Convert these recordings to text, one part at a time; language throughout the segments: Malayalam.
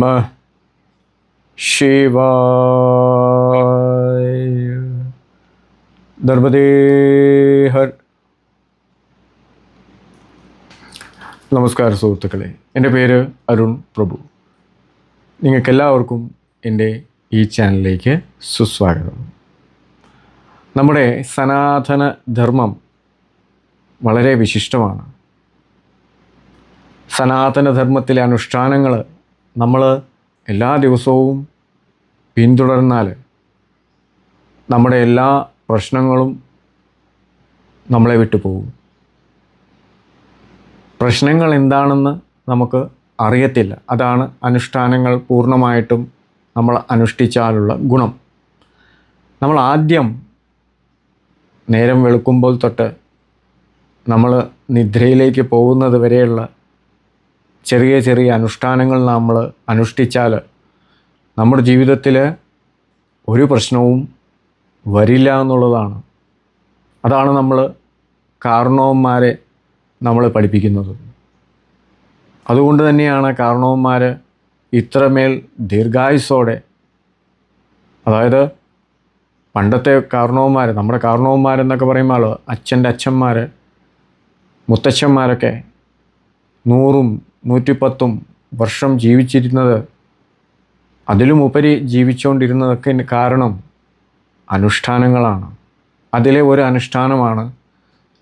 नमः शिवाय നർമ്മദേ ഹർ നമസ്കാരം സുഹൃത്തുക്കളെ എൻ്റെ പേര് അരുൺ പ്രഭു നിങ്ങൾക്കെല്ലാവർക്കും എൻ്റെ ഈ ചാനലിലേക്ക് സുസ്വാഗതം നമ്മുടെ സനാതന ധർമ്മം വളരെ വിശിഷ്ടമാണ് സനാതനധർമ്മത്തിലെ അനുഷ്ഠാനങ്ങൾ നമ്മൾ എല്ലാ ദിവസവും പിന്തുടർന്നാൽ നമ്മുടെ എല്ലാ പ്രശ്നങ്ങളും നമ്മളെ വിട്ടു പോകും. പ്രശ്നങ്ങൾ എന്താണെന്ന് നമുക്ക് അറിയത്തില്ല. അതാണ് അനുഷ്ഠാനങ്ങൾ പൂർണമായിട്ടും നമ്മൾ അനുഷ്ഠിച്ചാലുള്ള ഗുണം. നമ്മൾ ആദ്യം നേരം വെളുക്കുമ്പോൾ തൊട്ട് നമ്മൾ നിദ്രയിലേക്ക് പോകുന്നത് വരെയുള്ള ചെറിയ ചെറിയ അനുഷ്ഠാനങ്ങൾ നമ്മൾ അനുഷ്ഠിച്ചാൽ നമ്മുടെ ജീവിതത്തിൽ ഒരു പ്രശ്നവും വരില്ല എന്നുള്ളതാണ്. അതാണ് നമ്മൾ കാരണവന്മാരെ നമ്മൾ പഠിപ്പിക്കുന്നത്. അതുകൊണ്ട് തന്നെയാണ് കാരണവന്മാർ ഇത്രമേൽ ദീർഘായുസോടെ അതായത് പണ്ടത്തെ കാരണവന്മാർ നമ്മുടെ കാരണവന്മാരെന്നൊക്കെ പറയുമ്പോൾ അച്ഛന്റെ അച്ഛന്മാർ മുത്തച്ഛന്മാരൊക്കെ നൂറും നൂറ്റിപ്പത്തും വർഷം ജീവിച്ചിരുന്നത് അതിലുമുപരി ജീവിച്ചുകൊണ്ടിരുന്നതൊക്കെ കാരണം അനുഷ്ഠാനങ്ങളാണ്. അതിലെ ഒരു അനുഷ്ഠാനമാണ്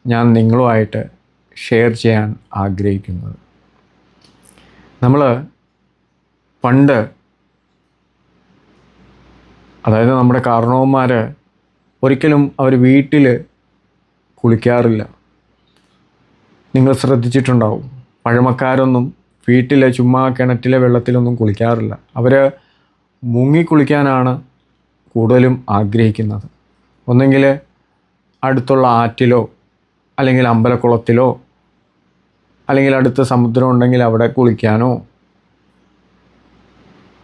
ഞാൻ നിങ്ങളുമായിട്ട് ഷെയർ ചെയ്യാൻ ആഗ്രഹിക്കുന്നത്. നമ്മൾ പണ്ട് അതായത് നമ്മുടെ കാരണവന്മാർ ഒരിക്കലും അവർ വീട്ടിൽ കുളിക്കാറില്ല. നിങ്ങൾ ശ്രദ്ധിച്ചിട്ടുണ്ടാവും. പഴമക്കാരൊന്നും വീട്ടിലെ ചുമ്മാ കിണറ്റിലെ വെള്ളത്തിലൊന്നും കുളിക്കാറില്ല. അവർ മുങ്ങി കുളിക്കാനാണ് കൂടുതലും ആഗ്രഹിക്കുന്നത്. ഒന്നെങ്കിൽ അടുത്തുള്ള ആറ്റിലോ അല്ലെങ്കിൽ അമ്പലക്കുളത്തിലോ അല്ലെങ്കിൽ അടുത്ത സമുദ്രം ഉണ്ടെങ്കിൽ അവിടെ കുളിക്കാനോ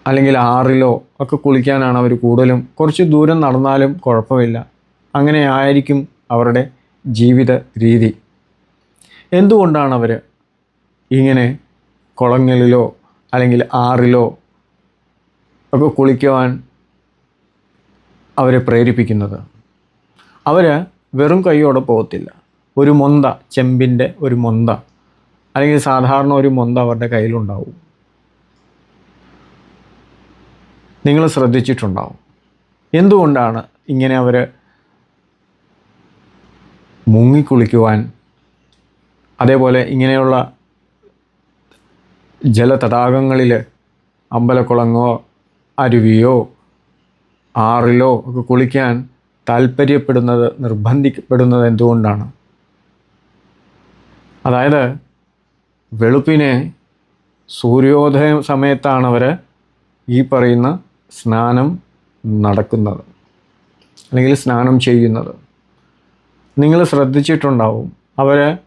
അല്ലെങ്കിൽ ആറിലോ ഒക്കെ കുളിക്കാനാണ് അവർ കൂടുതലും കുറച്ച് ദൂരം നടന്നാലും കുഴപ്പമില്ല. അങ്ങനെ ആയിരിക്കും അവരുടെ ജീവിത രീതി. എന്തുകൊണ്ടാണ് അവർ ഇങ്ങനെ കുളങ്ങളിലോ അല്ലെങ്കിൽ ആറിലോ ഒക്കെ കുളിക്കുവാൻ അവരെ പ്രേരിപ്പിക്കുന്നത്. അവർ വെറും കൈയോടെ പോകത്തില്ല. ഒരു മൊന്ത ചെമ്പിന്റെ ഒരു മൊന്ത അല്ലെങ്കിൽ സാധാരണ ഒരു മൊന്ത അവരുടെ കയ്യിലുണ്ടാവും. നിങ്ങൾ ശ്രദ്ധിച്ചിട്ടുണ്ടാവും. എന്തുകൊണ്ടാണ് ഇങ്ങനെ അവർ മുങ്ങിക്കുളിക്കുവാൻ അതേപോലെ ഇങ്ങനെയുള്ള ജലതടാകങ്ങളിൽ അമ്പലക്കുളങ്ങോ അരുവിയോ ആറിലോ ഒക്കെ കുളിക്കാൻ താല്പര്യപ്പെടുന്നത് നിർബന്ധിക്കപ്പെടുന്നത് എന്തുകൊണ്ടാണ് അതായത് വെളുപ്പിനെ സൂര്യോദയ സമയത്താണ് അവർ ഈ പറയുന്ന സ്നാനം നടക്കുന്നത് അല്ലെങ്കിൽ സ്നാനം ചെയ്യുന്നത്. നിങ്ങൾ ശ്രദ്ധിച്ചിട്ടുണ്ടാവും അവർ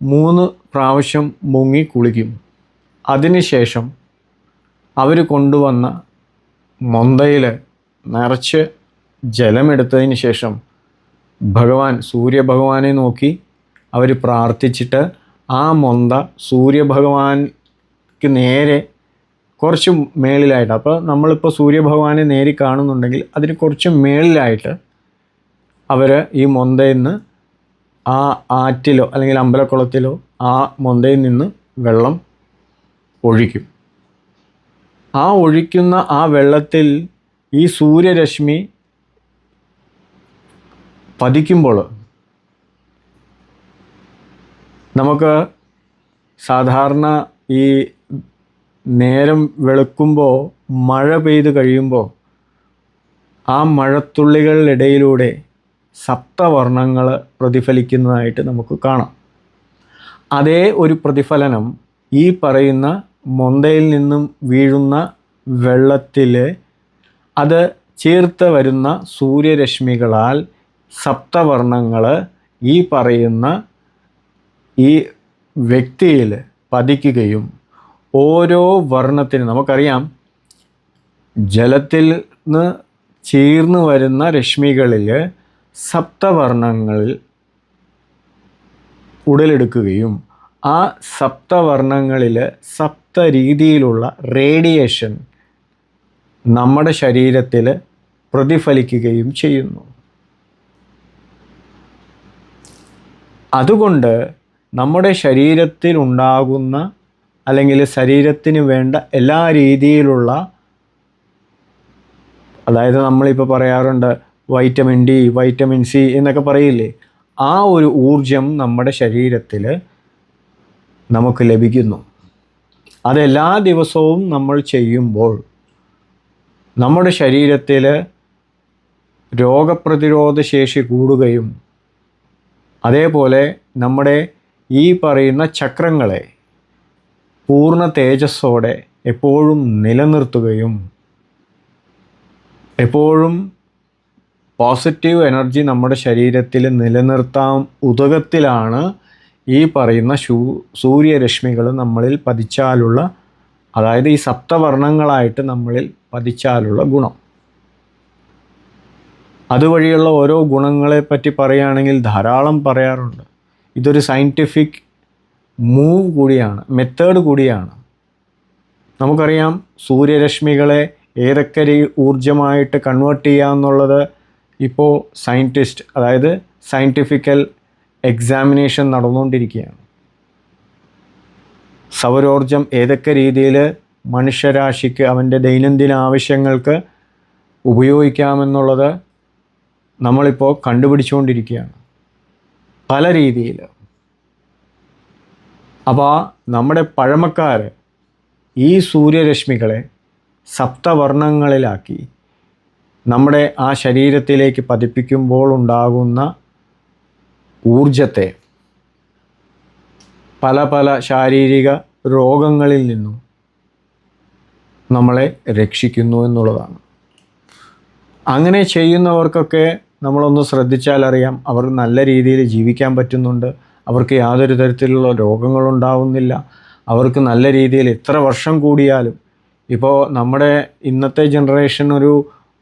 മൂന്ന് പ്രാവശ്യം മുങ്ങി കുളിക്കും. അതിനുശേഷം അവർ കൊണ്ടുവന്ന മൊന്തയിൽ നിറച്ച് ജലമെടുത്തതിന് ശേഷം ഭഗവാൻ സൂര്യഭഗവാനെ നോക്കി അവർ പ്രാർത്ഥിച്ചിട്ട് ആ മൊന്ത സൂര്യഭഗവാൻക്ക് നേരെ കുറച്ച് മേളിലായിട്ട്. അപ്പോൾ നമ്മളിപ്പോൾ സൂര്യഭഗവാനെ നേരി കാണുന്നുണ്ടെങ്കിൽ അതിന് കുറച്ച് മേളിലായിട്ട് അവർ ഈ മൊന്തയിൽ നിന്ന് ആ ആറ്റിലോ അല്ലെങ്കിൽ അമ്പലക്കുളത്തിലോ ആ മൊന്തയിൽ നിന്ന് വെള്ളം ഒഴിക്കും. ആ ഒഴിക്കുന്ന ആ വെള്ളത്തിൽ ഈ സൂര്യരശ്മി പതിക്കുമ്പോൾ നമുക്ക് സാധാരണ ഈ നേരം വെളുക്കുമ്പോൾ മഴ പെയ്ത് കഴിയുമ്പോൾ ആ മഴത്തുള്ളികളിടയിലൂടെ സപ്തവർണങ്ങൾ പ്രതിഫലിക്കുന്നതായിട്ട് നമുക്ക് കാണാം. അതേ ഒരു പ്രതിഫലനം ഈ പറയുന്ന മൊന്തയിൽ നിന്നും വീഴുന്ന വെള്ളത്തിൽ അത് ചേർത്ത് വരുന്ന സൂര്യരശ്മികളാൽ സപ്തവർണങ്ങൾ ഈ പറയുന്ന ഈ വ്യക്തിയിൽ പതിക്കുകയും ഓരോ വർണത്തിനും നമുക്കറിയാം ജലത്തിൽ നിന്ന് ചേർന്ന് വരുന്ന രശ്മികളിൽ സപ്തവർണങ്ങളിൽ ഉടലെടുക്കുകയും ആ സപ്തവർണങ്ങളിൽ സപ്ത രീതിയിലുള്ള റേഡിയേഷൻ നമ്മുടെ ശരീരത്തിൽ പ്രതിഫലിക്കുകയും ചെയ്യുന്നു. അതുകൊണ്ട് നമ്മുടെ ശരീരത്തിൽ ഉണ്ടാകുന്ന അല്ലെങ്കിൽ ശരീരത്തിന് വേണ്ട എല്ലാ രീതിയിലുള്ള അതായത് നമ്മളിപ്പോൾ പറയാറുണ്ട് വൈറ്റമിൻ ഡി വൈറ്റമിൻ സി എന്നൊക്കെ പറയില്ലേ ആ ഒരു ഊർജം നമ്മുടെ ശരീരത്തിൽ നമുക്ക് ലഭിക്കുന്നു. അതെല്ലാ ദിവസവും നമ്മൾ ചെയ്യുമ്പോൾ നമ്മുടെ ശരീരത്തിൽ രോഗപ്രതിരോധ ശേഷി കൂടുകയും അതേപോലെ നമ്മുടെ ഈ പറയുന്ന ചക്രങ്ങളെ പൂർണ തേജസ്സോടെ എപ്പോഴും നിലനിർത്തുകയും എപ്പോഴും പോസിറ്റീവ് എനർജി നമ്മുടെ ശരീരത്തിൽ നിലനിർത്താൻ ഉതകത്തിലാണ് ഈ പറയുന്ന ശൂ സൂര്യരശ്മികൾ നമ്മളിൽ പതിച്ചാലുള്ള അതായത് ഈ സപ്തവർണങ്ങളായിട്ട് നമ്മളിൽ പതിച്ചാലുള്ള ഗുണം. അതുവഴിയുള്ള ഓരോ ഗുണങ്ങളെ പറ്റി പറയുകയാണെങ്കിൽ ധാരാളം പറയാറുണ്ട്. ഇതൊരു സയന്റിഫിക് മൂവ് കൂടിയാണ് മെത്തേഡ് കൂടിയാണ്. നമുക്കറിയാം സൂര്യരശ്മികളെ ഏതൊക്കെ ഊർജമായിട്ട് കൺവേർട്ട് ചെയ്യാമെന്നുള്ളത് ഇപ്പോൾ സയന്റിസ്റ്റ് അതായത് സയന്റിഫിക്കൽ എക്സാമിനേഷൻ നടന്നുകൊണ്ടിരിക്കുകയാണ്. സൗരോർജം ഏതൊക്കെ രീതിയിൽ മനുഷ്യരാശിക്ക് അവന്റെ ദൈനംദിന ആവശ്യങ്ങൾക്ക് ഉപയോഗിക്കാമെന്നുള്ളത് നമ്മളിപ്പോൾ കണ്ടുപിടിച്ചുകൊണ്ടിരിക്കുകയാണ്. പല രീതിയിൽ. അപ്പോൾ നമ്മുടെ പഴമക്കാർ ഈ സൂര്യരശ്മികളെ സപ്തവർണങ്ങളിലാക്കി നമ്മുടെ ആ ശരീരത്തിലേക്ക് പതിപ്പിക്കുമ്പോൾ ഉണ്ടാകുന്ന ഊർജത്തെ പല പല ശാരീരിക രോഗങ്ങളിൽ നിന്നും നമ്മളെ രക്ഷിക്കുന്നു എന്നുള്ളതാണ്. അങ്ങനെ ചെയ്യുന്നവർക്കൊക്കെ നമ്മളൊന്ന് ശ്രദ്ധിച്ചാൽ അറിയാം അവർ നല്ല രീതിയിൽ ജീവിക്കാൻ പറ്റുന്നുണ്ട് അവർക്ക് യാതൊരു തരത്തിലുള്ള രോഗങ്ങളുണ്ടാവുന്നില്ല അവർക്ക് നല്ല രീതിയിൽ എത്ര വർഷം കൂടിയാലും. ഇപ്പോൾ നമ്മുടെ ഇന്നത്തെ ജനറേഷൻ ഒരു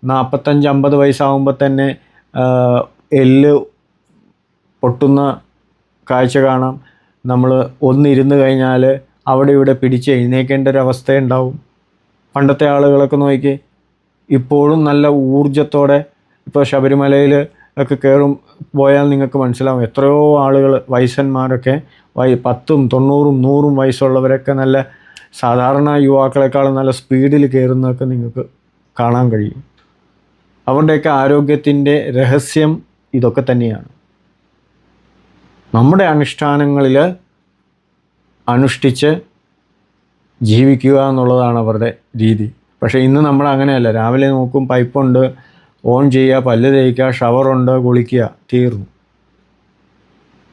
നാൽപ്പത്തഞ്ച് അമ്പത് വയസ്സാകുമ്പോൾ തന്നെ എല്ല് പൊട്ടുന്ന കാഴ്ച കാണാം. നമ്മൾ ഒന്നിരുന്ന് കഴിഞ്ഞാൽ അവിടെ ഇവിടെ പിടിച്ച് എഴുന്നേക്കേണ്ട ഒരു അവസ്ഥയുണ്ടാവും. പണ്ടത്തെ ആളുകളൊക്കെ നോക്കി ഇപ്പോഴും നല്ല ഊർജത്തോടെ ഇപ്പോൾ ശബരിമലയിൽ ഒക്കെ കയറും പോയാൽ നിങ്ങൾക്ക് മനസ്സിലാവും എത്രയോ ആളുകൾ വയസ്സന്മാരൊക്കെ വൈ പത്തും തൊണ്ണൂറും നൂറും വയസ്സുള്ളവരൊക്കെ നല്ല സാധാരണ യുവാക്കളെക്കാളും നല്ല സ്പീഡിൽ കയറുന്നതൊക്കെ നിങ്ങൾക്ക് കാണാൻ കഴിയും. അവരുടെയൊക്കെ ആരോഗ്യത്തിന്റെ രഹസ്യം ഇതൊക്കെ തന്നെയാണ്. നമ്മുടെ അനുഷ്ഠാനങ്ങളിൽ അനുഷ്ഠിച്ച് ജീവിക്കുക എന്നുള്ളതാണ് അവരുടെ രീതി. പക്ഷേ ഇന്ന് നമ്മൾ അങ്ങനെയല്ല. രാവിലെ നോക്കും പൈപ്പുണ്ട് ഓൺ ചെയ്യുക പല്ല് തേക്കുക ഷവറുണ്ട് കുളിക്കുക തീർന്നു.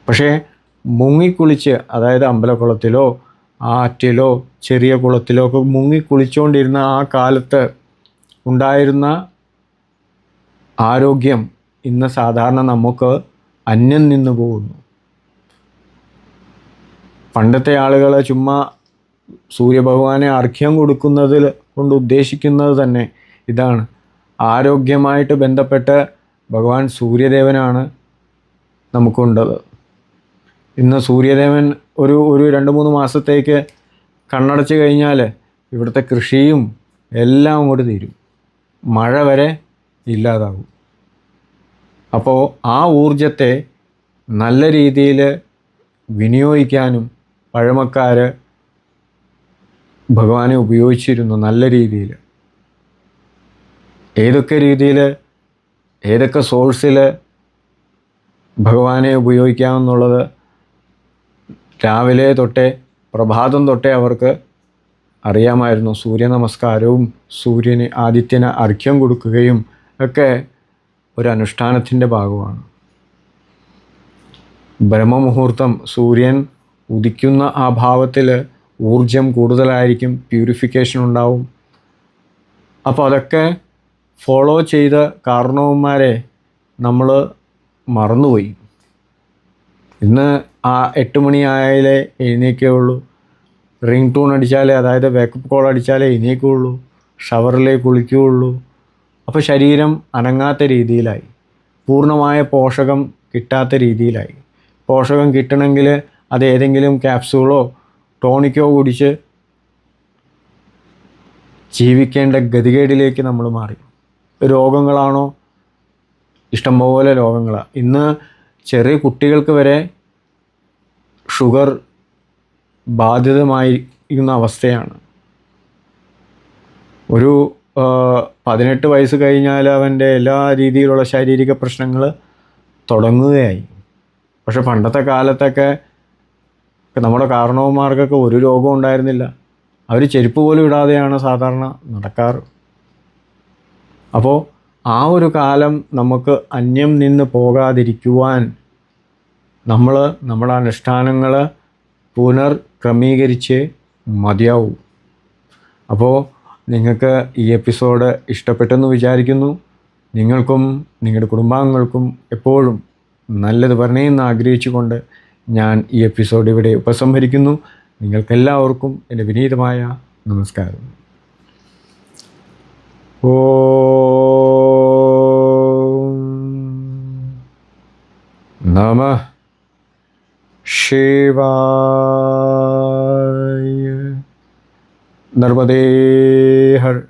പക്ഷേ മുങ്ങിക്കുളിച്ച് അതായത് അമ്പലക്കുളത്തിലോ ആറ്റിലോ ചെറിയ കുളത്തിലോ ഒക്കെ മുങ്ങിക്കുളിച്ചുകൊണ്ടിരുന്ന ആ കാലത്ത് ഉണ്ടായിരുന്ന ആരോഗ്യം ഇന്ന് സാധാരണ നമുക്ക് അന്യം നിന്ന് പോകുന്നു. പണ്ടത്തെ ആളുകൾ ചുമ്മാ സൂര്യഭഗവാനെ അർഘ്യം കൊടുക്കുന്നതിൽ കൊണ്ട് ഉദ്ദേശിക്കുന്നത് തന്നെ ഇതാണ്. ആരോഗ്യമായിട്ട് ബന്ധപ്പെട്ട് ഭഗവാൻ സൂര്യദേവനാണ് നമുക്കുണ്ടത് ഇന്ന് സൂര്യദേവൻ ഒരു ഒരു രണ്ട് മൂന്ന് മാസത്തേക്ക് കണ്ണടച്ച് കഴിഞ്ഞാൽ ഇവിടുത്തെ കൃഷിയും എല്ലാം അങ്ങോട്ട് തീരും. മഴ വരെ ഇല്ലാതാകും അപ്പോൾ ആ ഊർജത്തെ നല്ല രീതിയിൽ വിനിയോഗിക്കാനും പഴമക്കാർ ഭഗവാനെ ഉപയോഗിച്ചിരുന്നു നല്ല രീതിയിൽ ഏതൊക്കെ രീതിയിൽ ഏതൊക്കെ സോഴ്സിൽ ഭഗവാനെ ഉപയോഗിക്കാമെന്നുള്ളത് രാവിലെ തൊട്ടേ പ്രഭാതം തൊട്ടേ അവർക്ക് അറിയാമായിരുന്നു. സൂര്യ നമസ്കാരവും സൂര്യന് ആദിത്യന് അർഘ്യം കൊടുക്കുകയും ഒക്കെ ഒരു അനുഷ്ഠാനത്തിന്റെ ഭാഗമാണ്. ബ്രഹ്മമുഹൂർത്തം സൂര്യൻ ഉദിക്കുന്ന ആ ഭാവത്തിൽ ഊർജം കൂടുതലായിരിക്കും പ്യൂരിഫിക്കേഷൻ ഉണ്ടാവും. അപ്പോൾ അതൊക്കെ ഫോളോ ചെയ്ത കാരണവന്മാരെ നമ്മൾ മറന്നുപോയി. ഇന്ന് ആ എട്ട് മണിയായാലേ എഴുന്നേക്കേ ഉള്ളൂ. റിംഗ് ടൂൺ അടിച്ചാലേ അതായത് വേക്കപ്പ് കോൾ അടിച്ചാലേ എഴുന്നേക്കുള്ളൂ. ഷവറിലേ കുളിക്കുകയുള്ളൂ. അപ്പോൾ ശരീരം അനങ്ങാത്ത രീതിയിലായി. പൂർണമായ പോഷകം കിട്ടാത്ത രീതിയിലായി. പോഷകം കിട്ടണമെങ്കിൽ അത് ഏതെങ്കിലും ക്യാപ്സൂളോ ടോണിക്കോ കുടിച്ച് ജീവിക്കേണ്ട ഗതികേടിലേക്ക് നമ്മൾ മാറി. രോഗങ്ങളാണോ? ഇഷ്ടംപോലെ രോഗങ്ങളാണ് ഇന്ന് ചെറിയ കുട്ടികൾക്ക് വരെ ഷുഗർ ബാധിതമായിരിക്കുന്ന അവസ്ഥയാണ്. ഒരു പതിനെട്ട് വയസ്സ് കഴിഞ്ഞാൽ അവന്റെ എല്ലാ രീതിയിലുള്ള ശാരീരിക പ്രശ്നങ്ങൾ തുടങ്ങുകയായി. പക്ഷെ പണ്ടത്തെ കാലത്തൊക്കെ നമ്മുടെ കാരണവന്മാർക്കൊക്കെ ഒരു രോഗവും ഉണ്ടായിരുന്നില്ല. അവർ ചെരുപ്പ് പോലും ഇടാതെയാണ് സാധാരണ നടക്കാറ്. അപ്പോൾ ആ ഒരു കാലം നമുക്ക് അന്യം നിന്ന് പോകാതിരിക്കുവാൻ നമ്മൾ നമ്മുടെ അനുഷ്ഠാനങ്ങൾ പുനർക്രമീകരിച്ച് മതിയാവും. അപ്പോൾ നിങ്ങൾക്ക് ഈ എപ്പിസോഡ് ഇഷ്ടപ്പെട്ടെന്ന് വിചാരിക്കുന്നു. നിങ്ങൾക്കും നിങ്ങളുടെ കുടുംബാംഗങ്ങൾക്കും എപ്പോഴും നല്ലത് പറഞ്ഞേന്ന് ആഗ്രഹിച്ചുകൊണ്ട് ഞാൻ ഈ എപ്പിസോഡ് ഇവിടെ ഉപസംഹരിക്കുന്നു. നിങ്ങൾക്കെല്ലാവർക്കും എന്റെ വിനീതമായ നമസ്കാരം. ഓ നമ ശിവായ. നർമ്മദേ ഹർ